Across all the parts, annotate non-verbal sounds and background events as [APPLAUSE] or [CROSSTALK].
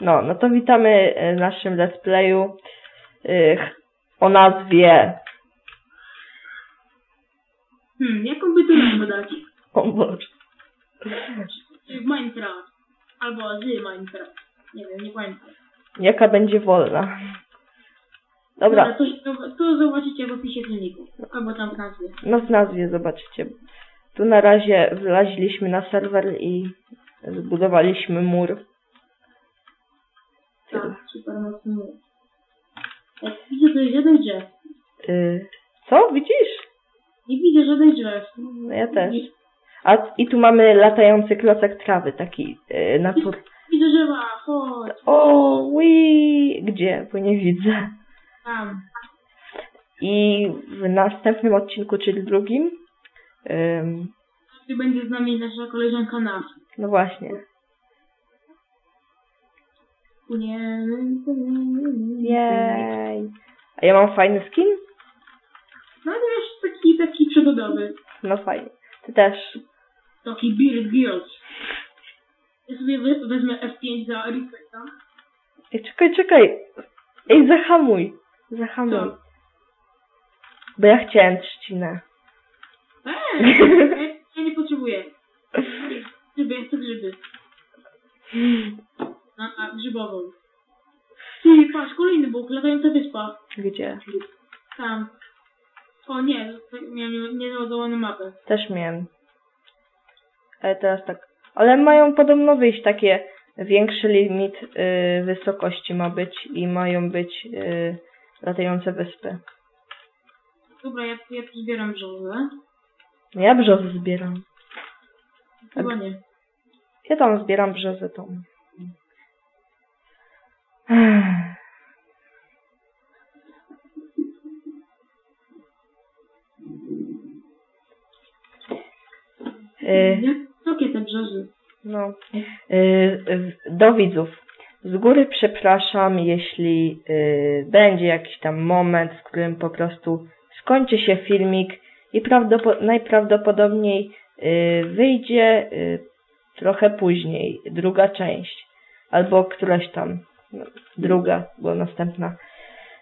No, no to witamy e, w naszym let's playu e, o nazwie... Hmm, jaką by tu nazwę dać? O Boże. Minecraft. Albo z Minecraft. Nie wiem, nie pamiętam. Jaka będzie wolna. Dobra, to, to, to zobaczycie w opisie filmiku. Albo tam w nazwie. no w nazwie zobaczycie. Tu na razie wlaziliśmy na serwer i zbudowaliśmy mur. Tak, super mocny mur. Jak widzę, to jest żaden drzew. Y, co? Widzisz? Nie widzę żadnych drzew. No ja też. A i tu mamy latający klocek trawy, taki y, natur... Widzę drzewa, chodź. O, ui, Gdzie? Bo nie widzę. Tam. I w następnym odcinku, czyli drugim, ym, będzie z nami nasza koleżanka Nas. no właśnie, Płyniemy, jej. A ja mam fajny skin? No wiesz, taki, taki przygodowy. No fajnie. Ty też. Taki Beard Girls. Ja sobie we- wezmę F5 za Respecta. Ej, czekaj, czekaj. Ej, zahamuj. Zahamuj. Co? Bo ja chciałem trzcinę. Eee, ja, [LAUGHS] ja nie potrzebuję. Grzyby, ja chcę grzyby. [LAUGHS] A, a grzybową. Ty, patrz, kolejny bóg, latająca wyspa. Gdzie? Tam. O nie, miałem niezaładowaną mapę. Też miałem. Ale teraz tak. Ale mają podobno wyjść takie większy limit y, wysokości ma być i mają być y, latające wyspy. Dobra, ja, ja tu zbieram brzozę. Ja brzozę zbieram. Chyba nie. Ja tam zbieram brzozę tą. Jak Jakie te brzozy? No, do widzów. Z góry przepraszam, jeśli będzie jakiś tam moment, w którym po prostu skończy się filmik i prawdopo- najprawdopodobniej wyjdzie trochę później druga część, albo któraś tam druga, bo następna.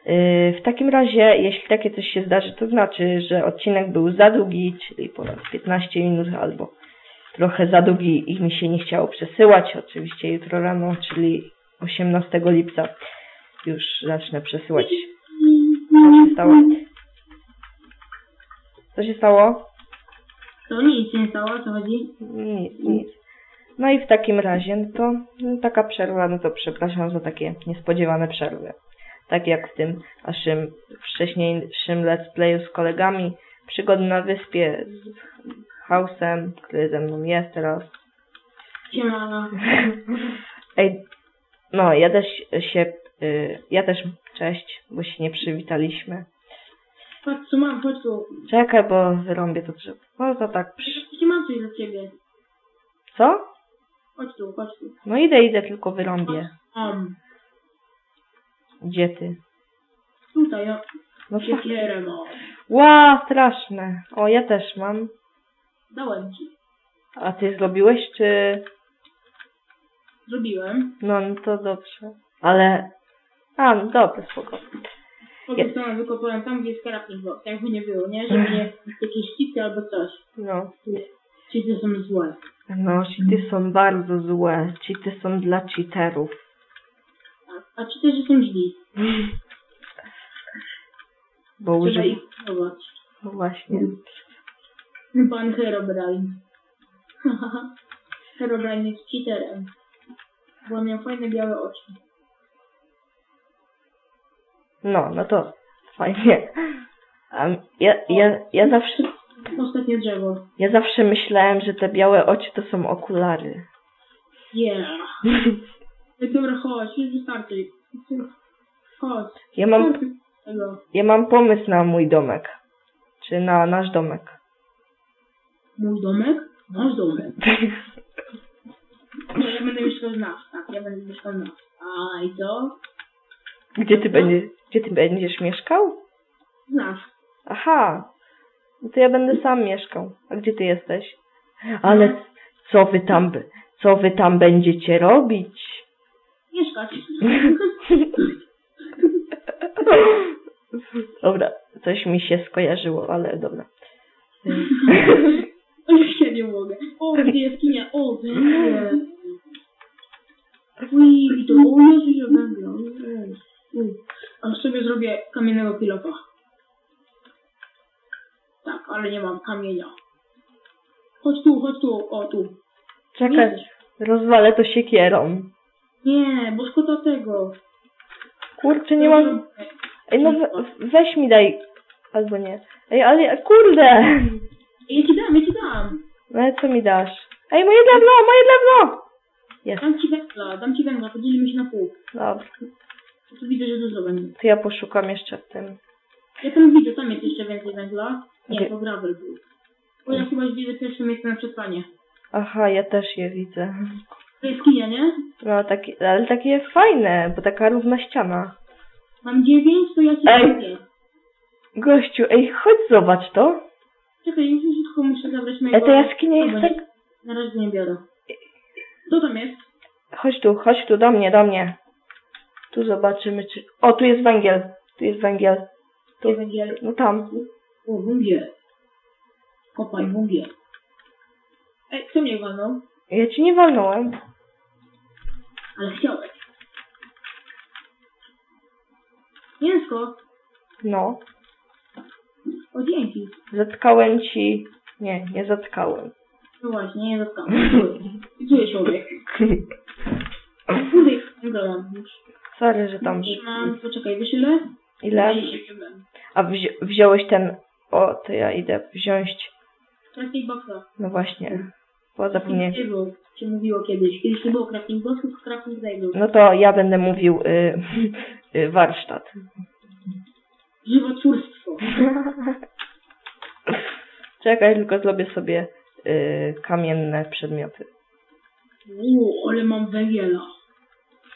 Y, w takim razie, jeśli takie coś się zdarzy, to znaczy, że odcinek był za długi, czyli ponad 15 minut albo trochę za długi i mi się nie chciało przesyłać. Oczywiście jutro rano, czyli 18 lipca już zacznę przesyłać. Co się stało? Co się stało? To nic się nie stało, co chodzi? Nic, nic. No i w takim razie, no to no, taka przerwa, no to przepraszam za takie niespodziewane przerwy. Tak jak w tym naszym wcześniejszym let's playu z kolegami, przygody na wyspie z Hausem, który ze mną jest teraz. Siema. [LAUGHS] Ej, no ja też się, y, ja też, cześć, bo się nie przywitaliśmy. Patrz co mam, chodź tu. Czekaj, bo wyrąbię to drzewo. No to tak, przy... Przecież mam coś dla ciebie. co? Chodź tu, chodź tu. No idę, idę, tylko wyrąbię. Um, Gdzie ty? tutaj, o. No co? Siekierę mam. Ła, straszne. O, ja też mam. Dałem ci. A ty zrobiłeś, czy... Zrobiłem. No, no to dobrze. Ale... A, no dobra, spoko. Potem sama wykopałem tam, gdzie jest karabin box. Jakby nie było, nie? Żeby nie jakieś cheaty albo coś. No. Cheaty są złe. No, cheaty są bardzo złe. Cheaty są dla cheaterów. A, a cheaterzy są źli. Bo Trzeba używ... ich próbować. No właśnie. Pan Herobrine. [LAUGHS] Herobrine jest cheaterem. Bo miał fajne białe oczy. No, no to fajnie. A ja, ja, ja zawsze... Ostatnie drzewo. Ja zawsze myślałem, że te białe oczy to są okulary. Yeah. Ej, Dobra, chodź, już wystarczy. Chodź. Ja mam, Tego. ja mam pomysł na mój domek. Czy na nasz domek. Mój domek? Nasz domek. Nie, ja będę mieszkał z nas. Tak, ja będę mieszkał z nas. A i co? Gdzie ty będziesz, gdzie ty będziesz mieszkał? Z nas. Aha. No to ja będę sam mieszkał. A gdzie ty jesteś? Ale co wy tam, b- co wy tam będziecie robić? mieszkać. [LAUGHS] Dobra, coś mi się skojarzyło, ale dobra. [LAUGHS] Ale się nie mogę. O, gdzie jaskinia? O, węgiel. Ui, to o Jezu, że. Ui. A sobie zrobię kamiennego pilopa. Ale nie mam kamienia. Chodź tu, chodź tu, o tu. Czekaj, rozwalę to siekierą. Nie, bo szkoda tego. Kurczę, nie mam... Ej, no we, weź mi daj... Albo nie. Ej, ale kurde! Ja ci dam, ja ci dam. No ale co mi dasz? Ej, moje drewno, moje drewno! Jest, Dam ci węgla, dam ci węgla, podzielimy się na pół. dobra. Tu widzę, że dużo będzie. To ja poszukam jeszcze w tym. Ja tam widzę, tam jest jeszcze więcej węgla. Nie, to gravel był. Bo ja chyba widzę pierwsze miejsce na przetrwanie. Aha, ja też je widzę. To jest kija, nie? No, takie, ale takie fajne, bo taka równa ściana. Mam dziewięć, to ja ci Ej. Gościu, ej, chodź zobacz to. Czekaj, już tylko muszę zabrać mojego... to jaskinia jest tak... Na razie nie biorę. Co tam jest? Chodź tu, chodź tu, do mnie, do mnie. Tu zobaczymy, czy... O, tu jest węgiel. Tu jest węgiel. Tu jest węgiel. No tam. O, węgiel. Kopaj, węgiel. Ej, kto mnie walnął? Ja ci nie walnąłem. Ale chciałeś. Mięsko. No. O, dzięki. Zatkałem ci... Nie, nie zatkałem. No właśnie, nie zatkałem. [LAUGHS] Czuję człowiek. Kurde, wygrałam już. Sorry, że tam... Mam, poczekaj, wiesz ile? Ile? 27. A wzi wziąłeś ten... O, to ja idę wziąć... Crafting boxa. No właśnie. Bo zapomniałem. Tego się mówiło kiedyś. Kiedyś nie było crafting boxów, crafting table. No to ja będę mówił y, y, warsztat. Żywotwórstwo. [LAUGHS] Czekaj, tylko zrobię sobie y, kamienne przedmioty. Uuu, ale mam węgiela.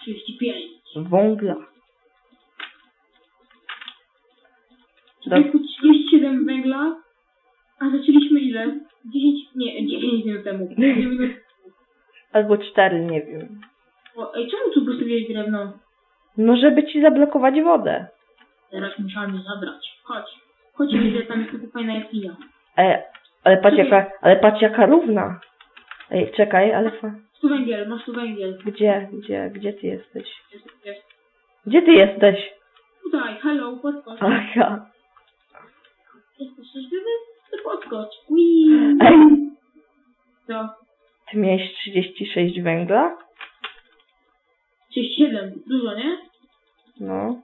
35. Wągla. Do- 37 węgla, a zaczęliśmy ile? 10, nie, 10 minut temu. [LAUGHS] 10 minut. Albo cztery, nie wiem. O, ej, czemu tu postawiłeś drewno? No, żeby ci zablokować wodę. Teraz musiałem je zabrać. Chodź. Chodź, [LAUGHS] widzę, tam jest taka fajna jaskinia. E, ale patrz jaka, ale patrz jaka równa. Ej, czekaj, ale fa... Masz tu węgiel, masz tu węgiel. Gdzie, gdzie, gdzie ty jesteś? Jest, jest. Gdzie ty jesteś? Tutaj, hello, podskocz. Aha. Szczęśliwy? To podskocz. Ui. Ej, Co? ty miałeś 36 węgla? 37. Dużo, nie? No.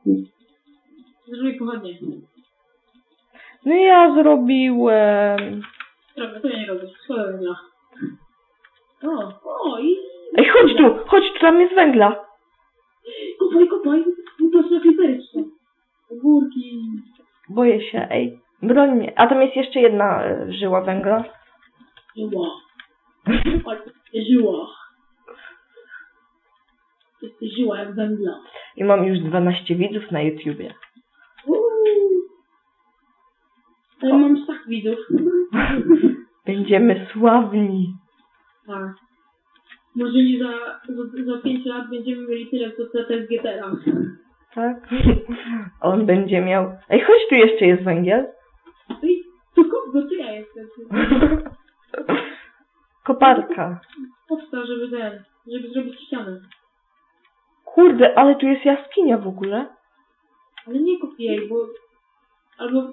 Zrobię pochodnie. No i ja zrobiłem... Robię, to ja nie robię. Szkoda węgla. O, o i... Ej, chodź tu, chodź tu, tam jest węgla. Kopaj, kopaj. Upatrz na są. Ogórki. Boję się, ej. Broń mnie. A tam jest jeszcze jedna e, żyła węgla. Żyła. [LAUGHS] Żyła. Jesteś żyła jak węgla. I mam już 12 widzów na YouTubie. Uuu. Ale mam tak widzów. [LAUGHS] Będziemy sławni. Tak. Może nie za, za, za 5 lat będziemy mieli tyle, co CT z GTR. Tak? [LAUGHS] On będzie miał... Ej, chodź tu jeszcze jest węgiel. Jestem? [LAUGHS] Koparka. Powsta, żeby ten, żeby zrobić ścianę. Kurde, ale tu jest jaskinia w ogóle. Ale nie kup jej, bo... Albo